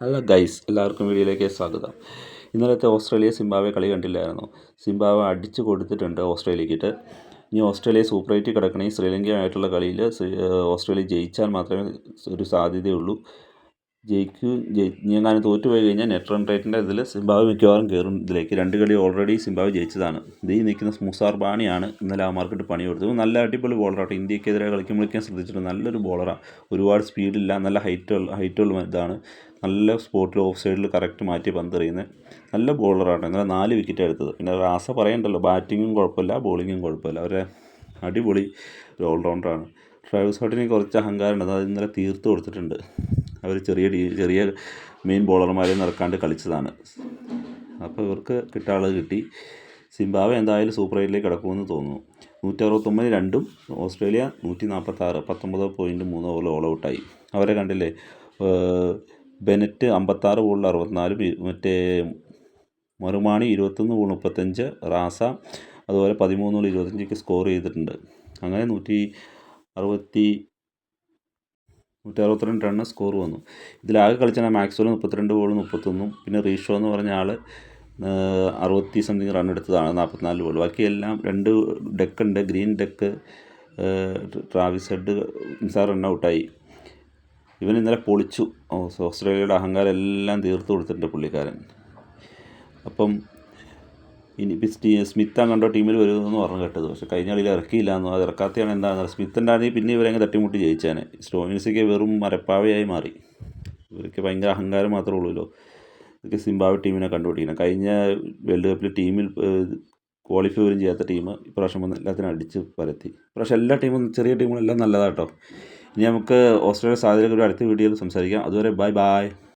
Hello guys എല്ലാവർക്കും വീഡിയോയിലേക്ക് സ്വാഗതം. ഇന്നലത്തെ ഓസ്ട്രേലിയ സിംബാബ്വെ കളി കണ്ടില്ലായിരുന്നു? സിംബാബ്വെ അടിച്ചു കൊടുത്തിട്ടുണ്ട് ഓസ്ട്രേലിയക്കിട്ട് ഇനി ഓസ്ട്രേലിയ സൂപ്പർ എയ്റ്റിൽ കിടക്കണമെങ്കിൽ ശ്രീലങ്കയുമായിട്ടുള്ള കളിയിൽ ഓസ്ട്രേലിയ ജയിച്ചാൽ മാത്രമേ ഒരു സാധ്യതയുള്ളൂ. ജയിക്കും ജയി ഇനി എങ്ങാനും തോറ്റുപോയി കഴിഞ്ഞാൽ നെറ്റ് റൺ റേറ്റിന്റെ ഇതിൽ സിംബാബ്വെ മിക്കവാറും കയറും ഇതിലേക്ക്. രണ്ട് കളി ഓൾറെഡി സിംബാബ്വെ ജയിച്ചതാണ്. ഇത് നിൽക്കുന്ന മുസാർ ബാണിയാണ് ഇന്നലെ ആ മാർക്കറ്റ് പണി കൊടുത്തത്. നല്ല അടിപൊളി ബോളറാട്ടോ ഇന്ത്യക്കെതിരെ കളിക്കുമ്പോഴേക്കും ശ്രദ്ധിച്ചിട്ടുണ്ട്. നല്ലൊരു ബോളറാണ് ഒരുപാട് സ്പീഡില്ല നല്ല ഹൈറ്റ് ഹൈറ്റുള്ള ഇതാണ്. നല്ല സ്പോട്ടിൽ ഓഫ് സൈഡിൽ കറക്റ്റ് മാറ്റി പന്തെറിയുന്നത് നല്ല ബോളറാണ് ഇന്നലെ നാല് വിക്കറ്റ് എടുത്തത്. പിന്നെ റാസ പറയണ്ടല്ലോ ബാറ്റിങ്ങും കുഴപ്പമില്ല ബോളിങ്ങും കുഴപ്പമില്ല. അവരെ അടിപൊളി ഒരു ഓൾറൗണ്ടറാണ് ട്രാവിസ് സോട്ടിന് കുറച്ച് അഹങ്കാരമുണ്ട് അത് ഇന്നലെ തീർത്ത് കൊടുത്തിട്ടുണ്ട്. അവർ ചെറിയ ചെറിയ മെയിൻ ബോളർമാരെ നിറക്കാണ്ട് കളിച്ചതാണ്. അപ്പോൾ ഇവർക്ക് കിട്ടാനുള്ളത് കിട്ടി. സിംബാബ്വെ എന്തായാലും സൂപ്പർ എയ്റ്റിലേക്ക് കിടക്കുമെന്ന് തോന്നുന്നു. നൂറ്റി അറുപത്തൊമ്പത് രണ്ടും ഓസ്ട്രേലിയ നൂറ്റി നാൽപ്പത്താറ് പത്തൊമ്പത് പോയിന്റ് മൂന്ന് ഓവറിൽ ഓൾ ഔട്ടായി അവരെ കണ്ടില്ലേ? ബെനറ്റ് അമ്പത്താറ് ബോളിൽ അറുപത്തിനാലും മറ്റേ മറുമാണി ഇരുപത്തൊന്ന് ബോൾ മുപ്പത്തഞ്ച് റാസ അതുപോലെ പതിമൂന്ന് ബോൾ ഇരുപത്തഞ്ചൊക്കെ സ്കോർ ചെയ്തിട്ടുണ്ട്. അങ്ങനെ നൂറ്റി അറുപത്തി നൂറ്റി അറുപത്തിരണ്ട് റണ്ണ് സ്കോർ വന്നു. ഇതിലാകെ കളിച്ചാൽ മാക്സ്വെൽ മുപ്പത്തിരണ്ട് ബോൾ മുപ്പത്തൊന്നും. പിന്നെ റീഷോ എന്ന് പറഞ്ഞ ആൾ അറുപത്തി സംതിങ് റൺ എടുത്തതാണ് നാൽപ്പത്തിനാല് ബോൾ ബാക്കിയെല്ലാം രണ്ട് ഡെക്ക് ഉണ്ട്. Green deck Travis Head Nisar run ഔട്ടായി ഇവൻ ഇന്നലെ പൊളിച്ചു. ഓസ്ട്രേലിയയുടെ അഹങ്കാരം എല്ലാം തീർത്ത് കൊടുത്തിട്ടുണ്ട് പുള്ളിക്കാരൻ. അപ്പം ഇനി സ്റ്റീ സ്മിത്ത് അങ്ങോട്ടോ ടീമിൽ വരുമെന്ന് പറഞ്ഞു കേട്ടത്. പക്ഷേ കഴിഞ്ഞ കളിയിൽ ഇറക്കിയില്ല എന്ന് അത് ഇറക്കാത്തതാണ് എന്താണെന്ന് സ്മിത്ത് ഉണ്ടായിരുന്നെങ്കിൽ പിന്നെ ഇവരങ്ങ് തട്ടിമുട്ടി ജയിച്ചാണ് സ്റ്റോമിൻസൊക്കെ വെറും മരപ്പാവയായി മാറി. ഇവർക്ക് ഭയങ്കര അഹങ്കാരം മാത്രമേ ഉള്ളൂല്ലോ. ഇതൊക്കെ സിംബാബ്വെ ടീമിനെ കണ്ടുപിടിക്കണം. കഴിഞ്ഞ വേൾഡ് കപ്പിൽ ടീമിൽ ക്വാളിഫൈ പോലും ചെയ്യാത്ത ടീം ഇപ്രാവശ്യം വന്ന് എല്ലാത്തിനും അടിച്ച് പരത്തി. ഇപ്രാവശ്യം എല്ലാ ടീമും ചെറിയ ടീമുകളെല്ലാം നല്ലതാട്ടോ. ഇനി നമുക്ക് ഓസ്ട്രേലിയ സാധ്യതകളുടെ അടുത്ത വീഡിയോയിൽ സംസാരിക്കാം. അതുവരെ ബൈ ബൈ.